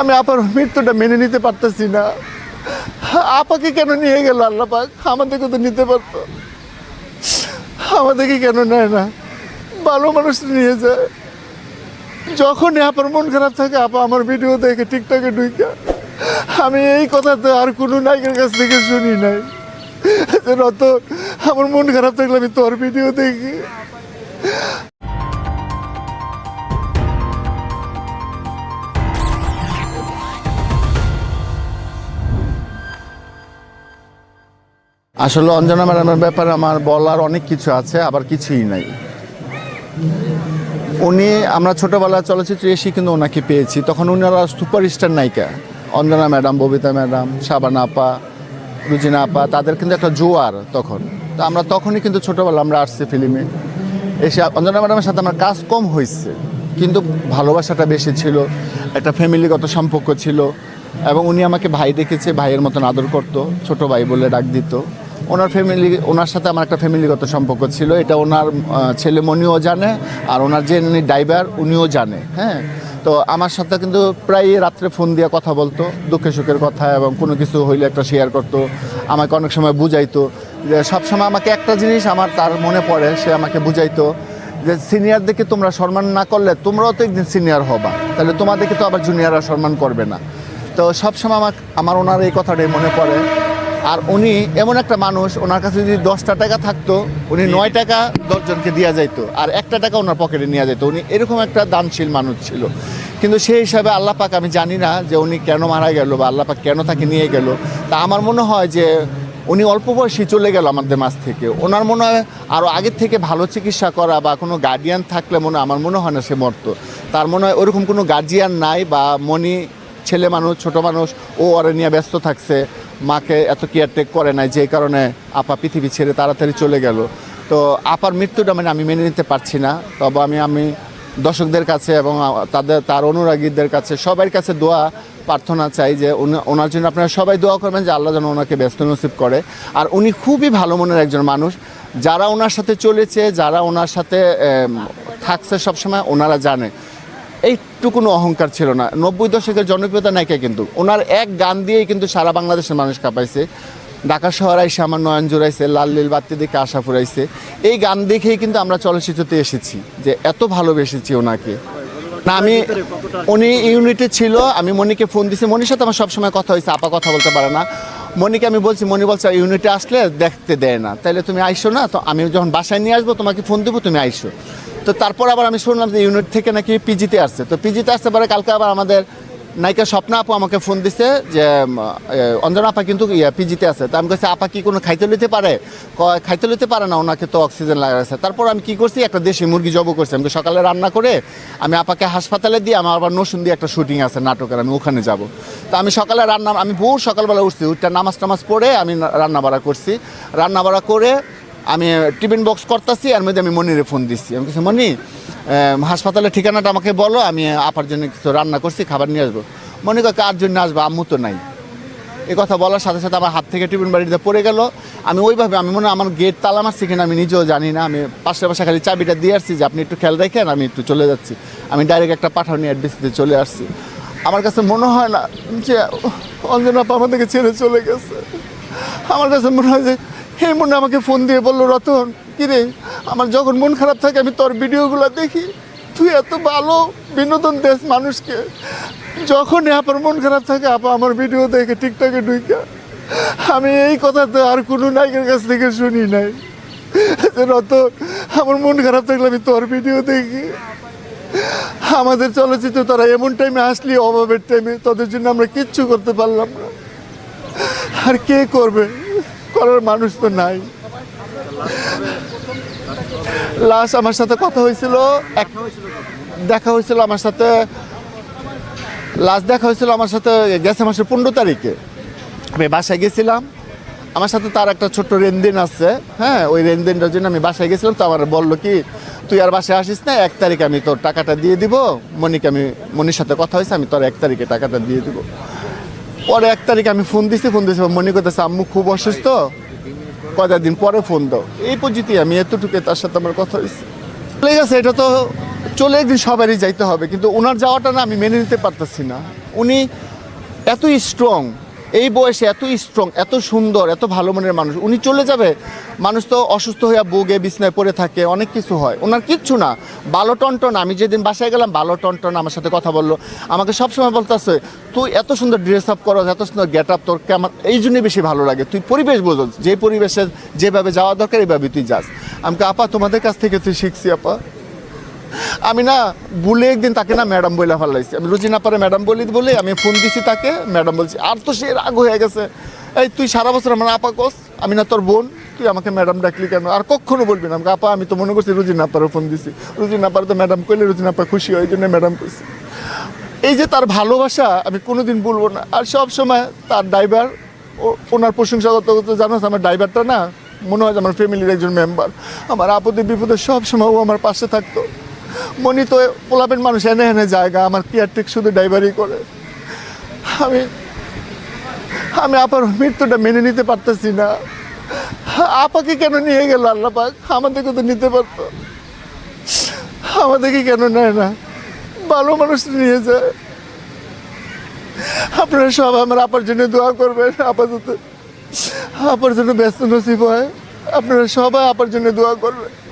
আমি আপার মৃত্যুটা মেনে নিতে পারতেছি না। আপাকে কেন নিয়ে গেল আল্লাহ পাক? আমাদেরকে তো নিতে পারতো। আমাদেরকে কেন নেয় না? ভালো মানুষ নিয়ে যায়। যখনই আপার মন খারাপ থাকে, আপা আমার ভিডিও দেখে টিকটকে ঢুকে আমি এই কথা তো আর কোনো নায়কের কাছ থেকে শুনি নাই। রত, আমার মন খারাপ থাকলে আমি তোর ভিডিও দেখি। আসলে অঞ্জনা ম্যাডামের ব্যাপারে আমার বলার অনেক কিছু আছে, আবার কিছুই নাই। উনি, আমরা ছোটবেলায় চলচ্চিত্রে এসে কিন্তু ওনাকে পেয়েছি। তখন উনারা সুপারস্টার নায়িকা। অঞ্জনা ম্যাডাম, ববিতা ম্যাডাম শাবানা আপা, রুজিনা আপা, তাদের কিন্তু একটা জোয়ার তখন। তো আমরা তখনই কিন্তু ছোটবেলা আমরা আসছি ফিল্মে। এসে অঞ্জনা ম্যাডামের সাথে আমার কাজ কম হয়েছে, কিন্তু ভালোবাসাটা বেশি ছিল, একটা ফ্যামিলিগত সম্পর্ক ছিল, এবং উনি আমাকে ভাই দেখেছে, ভাইয়ের মতন আদর করতো, ছোট ভাই বলে ডাক দিত। ওনার ফ্যামিলি ওনার সাথে আমার একটা ফ্যামিলিগত সম্পর্ক ছিল। এটা ওনার ছেলে মনিও জানে আর ওনার যে ড্রাইভার উনিও জানে হ্যাঁ? তো আমার সাথে কিন্তু প্রায় রাত্রে ফোন দিয়ে কথা বলতো, দুঃখে সুখের কথা এবং কোনো কিছু হইলে একটা শেয়ার করতো, আমাকে অনেক সময় বুঝাইতো। যে সবসময় আমাকে একটা জিনিস আমার তার মনে পড়ে, সে আমাকে বুঝাইতো যে সিনিয়রদেরকে তোমরা সম্মান না করলে তোমরাও তো একদিন সিনিয়র হবা, তাহলে তোমাদেরকে তো আবার জুনিয়ররা সম্মান করবে না। তো সবসময় আমার আমার ওনার এই কথাটাই মনে পড়ে। আর উনি এমন একটা মানুষ ওনার কাছে যদি দশটা টাকা থাকতো উনি নয় টাকা দশজনকে দেওয়া যাইতো আর একটা টাকা ওনার পকেটে নেওয়া যেত উনি এরকম একটা দানশীল মানুষ ছিল। কিন্তু সেই হিসাবে আল্লাহ পাক আমি জানি না যে উনি কেন মারা গেল বা আল্লাহ পাক কেন তাকে নিয়ে গেল। তা আমার মনে হয় যে উনি অল্প বয়সী চলে গেল আমাদের মাছ থেকে। ওনার মনে হয় আরও আগের থেকে ভালো চিকিৎসা করা বা কোনো গার্ডিয়ান থাকলে মনে আমার মনে হয় না সে মরতো। তার মনে হয় ওরকম কোনো গার্জিয়ান নাই বা মনি ছেলে মানুষ, ছোট মানুষ, ও ওরে নিয়ে ব্যস্ত থাকছে। মাকে এত কেয়ারটেক করে নাই, যে কারণে আপা পৃথিবী ছেড়ে তাড়াতাড়ি চলে গেল। তো আপার মৃত্যুটা মানে আমি মেনে নিতে পারছি না। তবে আমি আমি দর্শকদের কাছে এবং তাদের, তার অনুরাগীদের কাছে সবার কাছে দোয়া, প্রার্থনা চাই যে ওনার জন্য আপনারা সবাই দোয়া করবেন যে আল্লাহ যেন ওনাকে ব্যস্ত নসিব করে। আর উনি খুবই ভালো মনের একজন মানুষ। যারা ওনার সাথে চলেছে, যারা ওনার সাথে থাকছে সবসময়, ওনারা জানে। এইটুকুনো অহংকার ছিল না। নব্বই দশকের জনপ্রিয়তা নায়িকা কিন্তু। ওনার এক গান দিয়েই কিন্তু সারা বাংলাদেশের মানুষ কাঁপাইছে। ঢাকা শহর আইসে আমার নয়ন জোড়াইছে, লাল লীল বাত্তি দেখে আশা ফুরাইছে। এই গান দেখেই কিন্তু আমরা চলচ্চিত্রতে এসেছি যে এত ভালোবেসেছি ওনাকে। না, আমি উনি ইউনিটে ছিল, আমি মনিকে ফোন দিছি। মনির সাথে আমার সবসময় কথা হয়েছে, আপা কথা বলতে পারে না। মনিকে আমি বলছি, মনি বলছে, ইউনিটে আসলে দেখতে দেয় না। তাহলে তুমি আইসো না, তো আমি যখন বাসায় নিয়ে আসব, তোমাকে ফোন দেবো, তুমি আইসো। তো তারপর আবার আমি শুনলাম যে ইউনিট থেকে নাকি পিজিতে আসছে। তো পিজিতে আসতে পারে কালকে আবার আমাদের নায়িকা স্বপ্না আপু আমাকে ফোন দিছে যে অঞ্জনা আপা কিন্তু পিজিতে আছে। তো আমি কাছে আপা কি কোনো খাইতে লইতে পারে? খাইতে লইতে পারে না, ওনাকে তো অক্সিজেন লাগাচ্ছে তারপর আমি কি করছি, একটা দেশি মুরগি জব করছি। আমি সকালে রান্না করে আমি আপাকে হাসপাতালে দিয়ে আমার আবার নসুন দিয়ে একটা শুটিং আছে নাটকের, আমি ওখানে যাব। তো আমি সকালে রান্না, আমি বহু সকালবেলা উঠছি উঠটা নামাজ টামাজ পড়ে আমি রান্না বাড়া করছি। রান্না বাড়া করে আমি টিফিন বক্স করতেছি আর মধ্যে আমি মনিরে ফোন দিচ্ছি আমি কিছু মনি হাসপাতালের ঠিকানাটা আমাকে বলো, আমি আপার জন্য কিছু রান্না করছি, খাবার নিয়ে আসব। মনে কর কার জন্য আসব? আম্মু তো নাই। এই কথা বলার সাথে সাথে আমার হাত থেকে টিফিন বাড়িতে পড়ে গেল। আমি ওইভাবে, আমি মনে আমার গেট তালা মারছি কিনা আমি নিজেও জানি না। আমি পাশে পাশে খালি চাবিটা দিয়ে আসছি যে, আপনি একটু খেয়াল রাখেন, আমি একটু চলে যাচ্ছি। আমি ডাইরেক্ট একটা পাঠাও নিয়ে অ্যাড্রেসিতে চলে আসছি। আমার কাছে মনে হয় না যে, অঞ্জনা আপা আমাদেরকে ছেড়ে চলে গেছে। আমার কাছে মনে হয় যে হে মনে আমাকে ফোন দিয়ে বলল, রতন, কিরে, আমার যখন মন খারাপ থাকে, আমি তোর ভিডিওগুলো দেখি। তুই এত ভালো বিনোদন দেশ মানুষকে। যখন আপার মন খারাপ থাকে, আপা আমার ভিডিও দেখে টিকটকে ঢুকে আমি এই কথা তো আর কোনো নায়কের কাছ থেকে শুনি নাই। রতন, আমার মন খারাপ থাকলে আমি তোর ভিডিও দেখি। আমাদের চলচ্চিত্র তারা এমন টাইমে আসলি, অভাবের টাইমে তাদের জন্য আমরা কিচ্ছু করতে পারলাম না। আর কে করবে? করার মানুষ তো নাই। লাস্ট আমার সাথে কথা হয়েছিল, এক দেখা হয়েছিল আমার সাথে, লাস্ট দেখা হয়েছিল আমার সাথে, গেছে মাসের পনেরো তারিখে। আমি বাসায় গেছিলাম। আমার সাথে তার একটা ছোট্ট রেনদিন আছে। হ্যাঁ ওই রেনদিনটার জন্য আমি বাসায় গেছিলাম। তো আমার বলল কি, তুই আর বাসায় আসিস না, এক তারিখে আমি তোর টাকাটা দিয়ে দিব। মনিকে আমি মনির সাথে কথা হয়েছে, আমি তোর এক তারিখে টাকাটা দিয়ে দিব। পরে এক তারিখে আমি ফোন দিছি ফোন দিয়েছি মনে করতেছে আম্মু খুব অসুস্থ। কয়েক দিন পরে ফোন দাও। এই পর্যন্তই আমি এতটুকু তার সাথে আমার কথা হয়েছে চলে গেছে, এটা তো চলে একদিন সবারই যাইতে হবে, কিন্তু ওনার যাওয়াটা না আমি মেনে নিতে পারতেছি না। উনি এতই স্ট্রং এই বয়সে এত স্ট্রং এত সুন্দর, এত ভালো মনের মানুষ, উনি চলে যাবে, মানুষ তো অসুস্থ হয়ে বুগে বিছনায় পড়ে থাকে, অনেক কিছু হয়। ওনার কিচ্ছু না। ভালো টনটন, আমি যেদিন বাসায় গেলাম ভালো টনটন আমার সাথে কথা বলল। আমাকে সবসময় বলতেছে, তুই এত সুন্দর ড্রেস আপ করো এত সুন্দর গেট আপ তোর কেমন এই জন্যই বেশি ভালো লাগে। তুই পরিবেশ বোঝস যে পরিবেশে যেভাবে যাওয়া দরকার এইভাবে তুই যাস। আমাকে আপা, তোমাদের কাছ থেকে তুই শিখছি, আপা। আমি না ভুলে একদিন তাকে না ম্যাডাম বলে ফেলাইছি। আমি রুচি না পারে ম্যাডাম বলি, বলে, আমি ফোন দিছি তাকে, ম্যাডাম বলছি, আর তো সে রাগ হয়ে গেছে। এই তুই সারা বছর আমার আপা কস, আমি না তোর বোন, তুই আমাকে ম্যাডাম ডাকলি কেন? আর কখনো বলবি না আমাকে, আপা, আমি তো মনে করছি রুচিনা পারে ফোন দিছি। রুচিনা পারে তো ম্যাডাম কইলে রুচিনা আপা খুশি হয়, এই জন্য ম্যাডাম কইছি। এই যে তার ভালোবাসা, আমি কোনোদিন বলব না। আর সব সময় তার ড্রাইভার ওনার প্রশংসা করতে করতে জানোস আমার ড্রাইভারটা না, মনে হয় আমার ফ্যামিলির একজন মেম্বার আমার আপদে বিপদে সব সময় ও আমার পাশে থাকতো। মনি তো পোলাপেন মানুষ, এনে এনে জায়গা, আমার কেয়ারটেক শুধু ড্রাইভারই করে। আমি আমি আপার মৃত্যুটা মেনে নিতে পারতেছি না। আপাকে কেন নিয়ে গেল আল্লাহ পাক? আমাদেরকে তো নিতে পারতো। আমাদেরকে কেন নেয় না? ভালো মানুষ নিয়ে যায়। আপনারা সব আমার আপার জন্য দোয়া করবেন, আপাতত। আপার জন্য ব্যস্ত নসিব হয়। আপনারা সবাই আপার জন্য দোয়া করবেন।